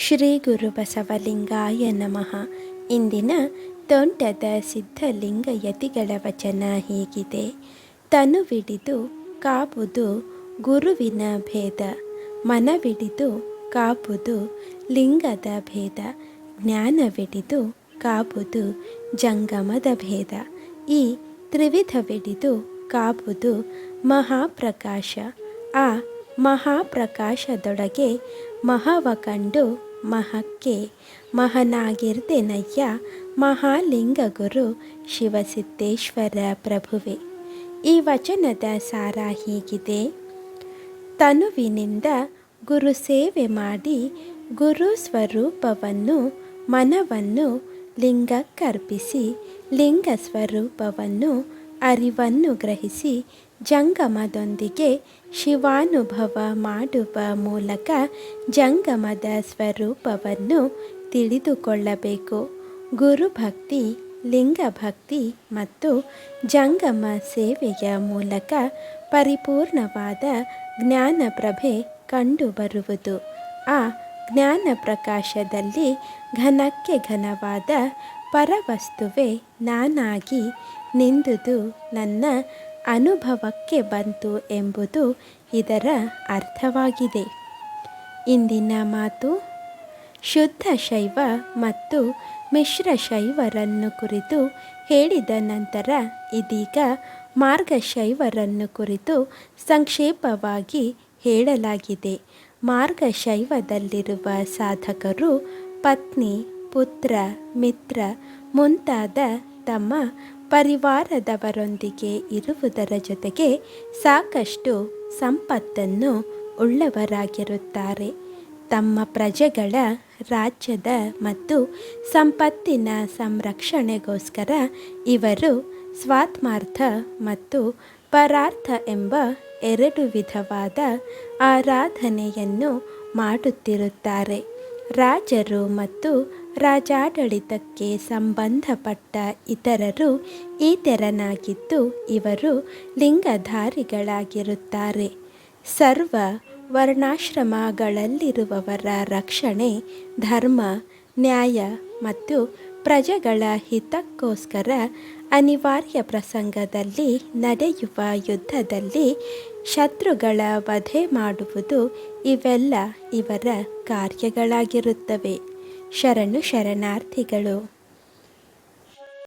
ಶ್ರೀ ಗುರು ಬಸವಲಿಂಗಾಯ ನಮಃ. ಇಂದಿನ ತೋಂಟದ ಸಿದ್ಧಲಿಂಗ ಯತಿಗಳ ವಚನ ಹೀಗಿದೆ. ತನುವಿಡಿದು ಕಾಬುದು ಗುರುವಿನ ಭೇದ. ಮನವಿಡಿದು ಕಾಪುದು ಲಿಂಗದ ಭೇದ. ಜ್ಞಾನವಿಡಿದು ಕಾಪುದು ಜಂಗಮದ ಭೇದ. ಈ ತ್ರಿವಿಧವಿಡಿದು ಕಾಬುದು ಮಹಾಪ್ರಕಾಶ. ಆ ಮಹಾಪ್ರಕಾಶದೊಳಗೆ ಮಹವ ಕಂಡು ಮಹಕ್ಕೆ ಮಹನಾಗಿರ್ದೆನಯ್ಯ ಮಹಾಲಿಂಗ ಗುರು ಶಿವಸಿದ್ದೇಶ್ವರ ಪ್ರಭುವೆ. ಈ ವಚನದ ಸಾರ ಹೀಗಿದೆ. ತನುವಿನಿಂದ ಗುರು ಸೇವೆ ಮಾಡಿ ಗುರು ಸ್ವರೂಪವನ್ನು, ಮನವನ್ನು ಲಿಂಗಕ್ಕರ್ಪಿಸಿ ಲಿಂಗ ಸ್ವರೂಪವನ್ನು ಅರಿವನ್ನು ಗ್ರಹಿಸಿ ಜಂಗಮದೊಂದಿಗೆ ಶಿವಾನುಭವ ಮಾಡುವ ಮೂಲಕ ಜಂಗಮದ ಸ್ವರೂಪವನ್ನು ತಿಳಿದುಕೊಳ್ಳಬೇಕು. ಗುರುಭಕ್ತಿ, ಲಿಂಗಭಕ್ತಿ ಮತ್ತು ಜಂಗಮ ಸೇವೆಯ ಮೂಲಕ ಪರಿಪೂರ್ಣವಾದ ಜ್ಞಾನಪ್ರಭೆ ಕಂಡುಬರುವುದು. ಆ ಜ್ಞಾನ ಪ್ರಕಾಶದಲ್ಲಿ ಘನಕ್ಕೆ ಘನವಾದ ಪರವಸ್ತುವೆ ನಾನಾಗಿ ನಿಂದುದು ನನ್ನ ಅನುಭವಕ್ಕೆ ಬಂತು ಎಂಬುದು ಇದರ ಅರ್ಥವಾಗಿದೆ. ಇಂದಿನ ಮಾತು ಶುದ್ಧ ಶೈವ ಮತ್ತು ಮಿಶ್ರ ಶೈವರನ್ನು ಕುರಿತು ಹೇಳಿದ ನಂತರ ಇದೀಗ ಮಾರ್ಗಶೈವರನ್ನು ಕುರಿತು ಸಂಕ್ಷೇಪವಾಗಿ ಹೇಳಲಾಗಿದೆ. ಮಾರ್ಗಶೈವದಲ್ಲಿರುವ ಸಾಧಕರು ಪತ್ನಿ ಪುತ್ರ, ಮಿತ್ರ ಮುಂತಾದ ತಮ್ಮ ಪರಿವಾರದವರೊಂದಿಗೆ ಇರುವುದರ ಜೊತೆಗೆ ಸಾಕಷ್ಟು ಸಂಪತ್ತನ್ನು ಉಳ್ಳವರಾಗಿರುತ್ತಾರೆ. ತಮ್ಮ ಪ್ರಜೆಗಳ ರಾಜ್ಯದ ಮತ್ತು ಸಂಪತ್ತಿನ ಸಂರಕ್ಷಣೆಗೋಸ್ಕರ ಇವರು ಸ್ವಾತ್ಮಾರ್ಥ ಮತ್ತು ಪರಾರ್ಥ ಎಂಬ ಎರಡು ವಿಧವಾದ ಆರಾಧನೆಯನ್ನು ಮಾಡುತ್ತಿರುತ್ತಾರೆ. ರಾಜರು ಮತ್ತು ರಾಜಾಡಳಿತಕ್ಕೆ ಸಂಬಂಧಪಟ್ಟ ಇತರರು ಈ ಇವರು ಲಿಂಗಧಾರಿಗಳಾಗಿರುತ್ತಾರೆ. ಸರ್ವ ವರ್ಣಾಶ್ರಮಗಳಲ್ಲಿರುವವರ ರಕ್ಷಣೆ, ಧರ್ಮ, ನ್ಯಾಯ ಮತ್ತು ಪ್ರಜೆಗಳ ಹಿತಕ್ಕೋಸ್ಕರ ಅನಿವಾರ್ಯ ಪ್ರಸಂಗದಲ್ಲಿ ನಡೆಯುವ ಯುದ್ಧದಲ್ಲಿ ಶತ್ರುಗಳ ವಧೆ ಮಾಡುವುದು ಇವೆಲ್ಲ ಇವರ ಕಾರ್ಯಗಳಾಗಿರುತ್ತವೆ. ಶರಣು ಶರಣಾರ್ಥಿಗಳು.